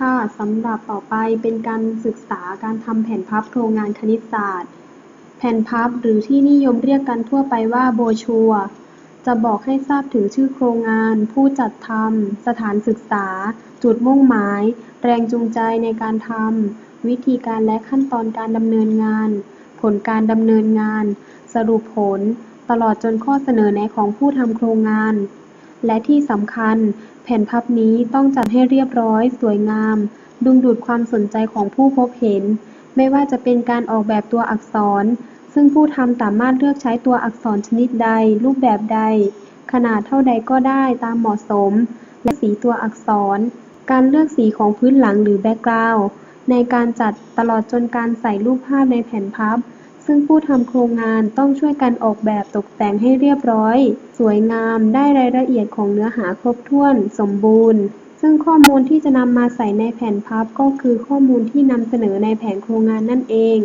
ค่ะสำหรับต่อไปเป็นการศึกษาการทำแผ่นพับโครงงานคณิตศาสตร์ แผ่นพับหรือที่นิยมเรียกกันทั่วไปว่าโบชัว จะบอกให้ทราบถึงชื่อโครงงาน ผู้จัดทำสถานศึกษา จุดมุ่งหมาย แรงจูงใจในการทำวิธีการและขั้นตอนการดำเนินงาน ผลการดำเนินงาน สรุปผล ตลอดจนข้อเสนอแนะของผู้ทำโครงงาน และที่สำคัญ แผ่นพับนี้ต้องจัดให้เรียบร้อย สวยงาม ดึงดูดความสนใจของผู้พบเห็น ไม่ว่าจะเป็นการออกแบบตัวอักษร ซึ่งผู้ทำสามารถเลือกใช้ตัวอักษรชนิดใด รูปแบบใด ขนาดเท่าใดก็ได้ตามเหมาะสม และสีตัวอักษร การเลือกสีของพื้นหลังหรือแบ็กกราวด์ในการจัดตลอดจนการใส่รูปภาพในแผ่นพับ ซึ่งผู้ทำโครงงานต้องช่วยกันออกแบบตกแต่งให้เรียบร้อย สวยงามได้รายละเอียดของเนื้อหาครบถ้วน สมบูรณ์ ซึ่งข้อมูลที่จะนำมาใส่ในแผ่นพับก็คือข้อมูลที่นำเสนอในแผนโครงงานนั่นเอง